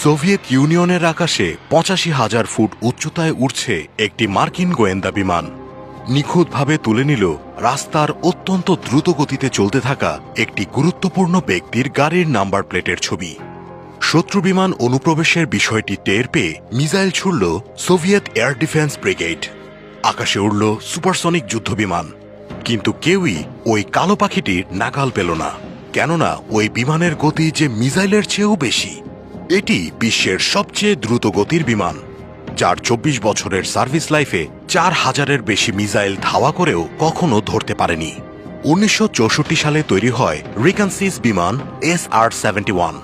Soviet ইউনিয়নের আকাশে পঁচাশি হাজার ফুট উচ্চতায় উড়ছে একটি মার্কিন গোয়েন্দা বিমান। নিখুঁতভাবে তুলে নিল রাস্তার অত্যন্ত দ্রুত গতিতে চলতে থাকা একটি গুরুত্বপূর্ণ ব্যক্তির গাড়ির নাম্বার প্লেটের ছবি। শত্রু বিমান অনুপ্রবেশের বিষয়টি টের পেয়ে মিসাইল ছুড়ল সোভিয়েত এয়ার ডিফেন্স ব্রিগেড। আকাশে উড়ল সুপারসনিক যুদ্ধবিমান কিন্তু কেউই ওই কালো পাখিটির নাগাল পেল না। কেননা ওই বিমানের গতি যে মিসাইলের চেয়েও বেশি। এটি বিশ্বের সবচেয়ে দ্রুত গতির বিমান, যার চব্বিশ বছরের সার্ভিস লাইফে চার হাজারের বেশি মিসাইল ধাওয়া করেও কখনো ধরতে পারেনি। উনিশশো চৌষট্টি সালে তৈরি হয় রিকানসিস বিমান এস আর সেভেন্টি ওয়ান।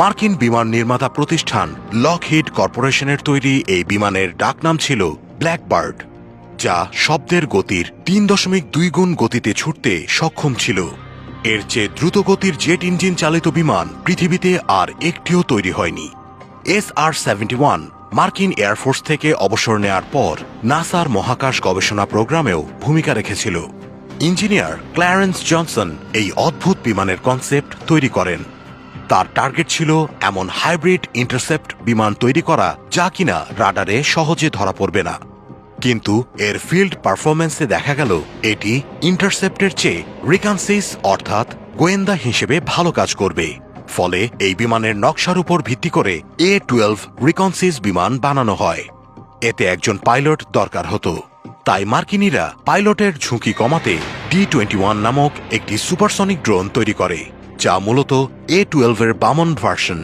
মার্কিন বিমান নির্মাতা প্রতিষ্ঠান লকহিড কর্পোরেশনের তৈরি এই বিমানের ডাকনাম ছিল ব্ল্যাকবার্ড, যা শব্দের গতির তিন দশমিক দুই গুণ গতিতে ছুটতে সক্ষম ছিল। এর চেয়ে দ্রুতগতির জেট ইঞ্জিন চালিত বিমান পৃথিবীতে আর একটিও তৈরি হয়নি। এস আর সেভেন্টি ওয়ান মার্কিন এয়ারফোর্স থেকে অবসর নেয়ার পর নাসার মহাকাশ গবেষণা প্রোগ্রামেও ভূমিকা রেখেছিল। ইঞ্জিনিয়ার ক্ল্যারেন্স জনসন এই অদ্ভুত বিমানের কনসেপ্ট তৈরি করেন। তার টার্গেট ছিল এমন হাইব্রিড ইন্টারসেপ্ট বিমান তৈরি করা যা কিনা রাডারে সহজে ধরা পড়বে না। কিন্তু এর ফিল্ড পারফরমেন্সে দেখা গেল, এটি ইন্টারসেপ্টের চেয়ে রিকানসিস অর্থাৎ গোয়েন্দা হিসেবে ভালো কাজ করবে। ফলে এই বিমানের নকশার উপর ভিত্তি করে এ টুয়েলভ রিকনসিস বিমান বানানো হয়। এতে একজন পাইলট দরকার হতো। তাই মার্কিনিরা পাইলটের ঝুঁকি কমাতে ডি টোয়েন্টি ওয়ান নামক একটি সুপারসনিক ড্রোন তৈরি করে, যা মূলত এ টুয়েলভের বামন ভার্সন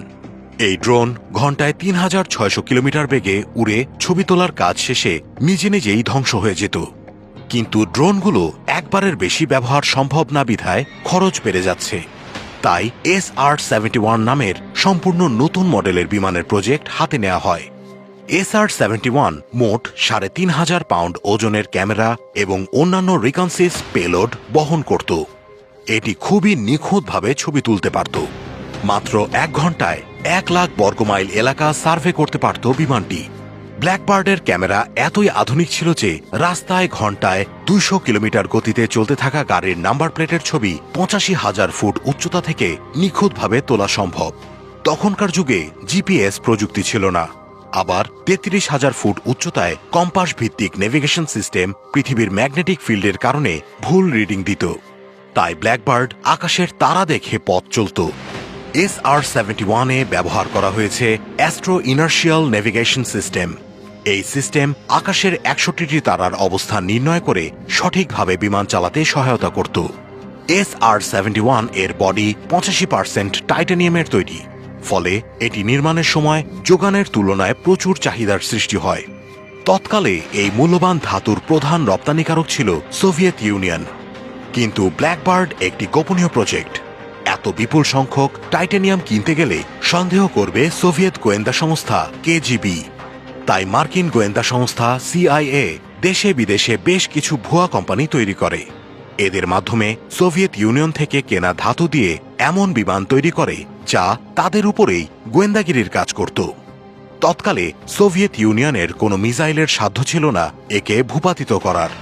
এই ড্রোন ঘন্টায় তিন হাজার ছয়শো কিলোমিটার বেগে উড়ে ছবি তোলার কাজ শেষে নিজে নিজেই ধ্বংস হয়ে যেত। কিন্তু ড্রোনগুলো একবারের বেশি ব্যবহার সম্ভব না বিধায় খরচ বেড়ে যাচ্ছে। তাই এস আর সেভেন্টি ওয়ান নামের সম্পূর্ণ নতুন মডেলের বিমানের প্রজেক্ট হাতে নেওয়া হয়। এস আর সেভেন্টি ওয়ান মোট সাড়ে তিন হাজার পাউন্ড ওজনের ক্যামেরা এবং অন্যান্য রিকনসিস পেলোড বহন করত। এটি খুবই নিখুঁতভাবে ছবি তুলতে পারত। মাত্র এক ঘন্টায় এক লাখ বর্গমাইল এলাকা সার্ভে করতে পারত বিমানটি। ব্ল্যাকবার্ডের ক্যামেরা এতই আধুনিক ছিল যে রাস্তায় ঘন্টায় দুইশো কিলোমিটার গতিতে চলতে থাকা গাড়ির নাম্বার প্লেটের ছবি পঁচাশি হাজার ফুট উচ্চতা থেকে নিখুঁতভাবে তোলা সম্ভব। তখনকার যুগে জিপিএস প্রযুক্তি ছিল না। আবার তেত্রিশ হাজার ফুট উচ্চতায় কম্পাস ভিত্তিক নেভিগেশন সিস্টেম পৃথিবীর ম্যাগনেটিক ফিল্ডের কারণে ভুল রিডিং দিত। তাই ব্ল্যাকবার্ড আকাশের তারা দেখে পথ চলত। এস আর সেভেন্টি ওয়ানে ব্যবহার করা হয়েছে অ্যাস্ট্রো ইনার্শিয়াল নেভিগেশন সিস্টেম। এই সিস্টেম আকাশের একষট্টিটি তারার অবস্থান নির্ণয় করে সঠিকভাবে বিমান চালাতে সহায়তা করত। এস আর সেভেন্টি ওয়ানের বডি পঁচাশি পার্সেন্ট টাইটানিয়ামের তৈরি, ফলে এটি নির্মাণের সময় যোগানের তুলনায় প্রচুর চাহিদার সৃষ্টি হয়। তৎকালে এই মূল্যবান ধাতুর প্রধান রপ্তানিকারক ছিল সোভিয়েত ইউনিয়ন। কিন্তু ব্ল্যাকবার্ড একটি গোপনীয় প্রজেক্ট। এত বিপুল সংখ্যক টাইটেনিয়াম কিনতে গেলে সন্দেহ করবে সোভিয়েত গোয়েন্দা সংস্থা, কেজিবি। তাই মার্কিন গোয়েন্দা সংস্থা, সিআইএ, দেশে বিদেশে বেশ কিছু ভুয়া কোম্পানি তৈরি করে। এদের মাধ্যমে সোভিয়েত ইউনিয়ন থেকে কেনা ধাতু দিয়ে এমন বিমান তৈরি করে যা তাদের উপরেই গোয়েন্দাগিরির কাজ করত। তৎকালে সোভিয়েত ইউনিয়নের কোনো মিসাইলের সাধ্য ছিল না একে ভূপাতিত করার।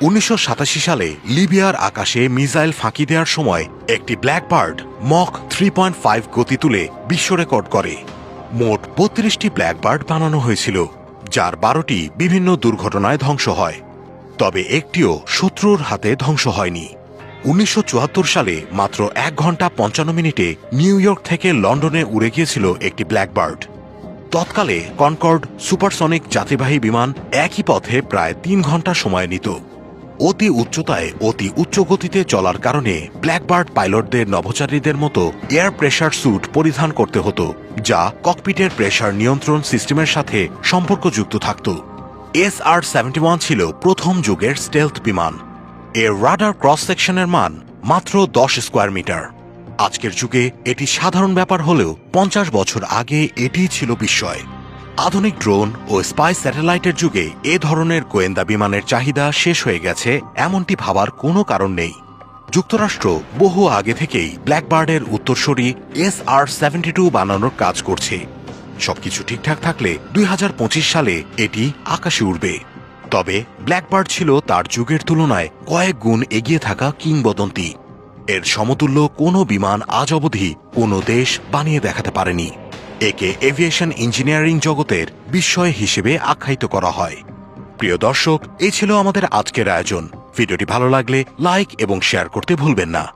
উনিশশো সাতাশি সালে লিবিয়ার আকাশে মিসাইল ফাঁকি দেওয়ার সময় একটি blackbird Mach three point five গতি তুলে বিশ্ব রেকর্ড করে। মোট বত্রিশটি ব্ল্যাকবার্ড বানানো হয়েছিল, যার বারোটি বিভিন্ন দুর্ঘটনায় ধ্বংস হয়, তবে একটিও শত্রুর হাতে ধ্বংস হয়নি। উনিশশো চুয়াত্তর সালে মাত্র এক ঘণ্টা পঞ্চান্ন মিনিটে নিউ ইয়র্ক থেকে লন্ডনে উড়ে গিয়েছিল একটি ব্ল্যাকবার্ড। তৎকালে কনকর্ড সুপারসনিক যাত্রীবাহী বিমান একই পথে প্রায় তিন ঘণ্টা সময় নিত। অতি উচ্চতায়, অতি উচ্চ গতিতে চলার কারণে ব্ল্যাকবার্ড পাইলটদের নভোচারীদের মতো এয়ার প্রেশার স্যুট পরিধান করতে হতো, যা ককপিটের প্রেশার নিয়ন্ত্রণ সিস্টেমের সাথে সম্পর্কযুক্ত থাকত। এস আর সেভেন্টি ওয়ান ছিল প্রথম যুগের স্টেলথ বিমান। এর রাডার ক্রস সেকশনের মান মাত্র দশ স্কোয়ার মিটার আজকের যুগে এটি সাধারণ ব্যাপার হলেও পঞ্চাশ বছর আগে এটিই ছিল বিস্ময়। আধুনিক ড্রোন ও স্পাই স্যাটেলাইটের যুগে এ ধরনের গোয়েন্দা বিমানের চাহিদা শেষ হয়ে গেছে, এমনটি ভাবার কোনো কারণ নেই। যুক্তরাষ্ট্র বহু আগে থেকেই ব্ল্যাকবার্ডের উত্তরসূরি এস আর সেভেন্টি টু বানানোর কাজ করছে। সবকিছু ঠিকঠাক থাকলে দুই হাজার পঁচিশ সালে এটি আকাশে উড়বে। তবে ব্ল্যাকবার্ড ছিল তার যুগের তুলনায় কয়েক গুণ এগিয়ে থাকা কিংবদন্তি। এর সমতুল্য কোনো বিমান আজ অবধি কোনো দেশ বানিয়ে দেখাতে পারেনি। একে এভিয়েশন ইঞ্জিনিয়ারিং জগতের বিস্ময় হিসেবে আখ্যায়িত করা হয়। প্রিয় দর্শক, এই ছিল আমাদের আজকের আয়োজন। ভিডিওটি ভালো লাগলে লাইক এবং শেয়ার করতে ভুলবেন না।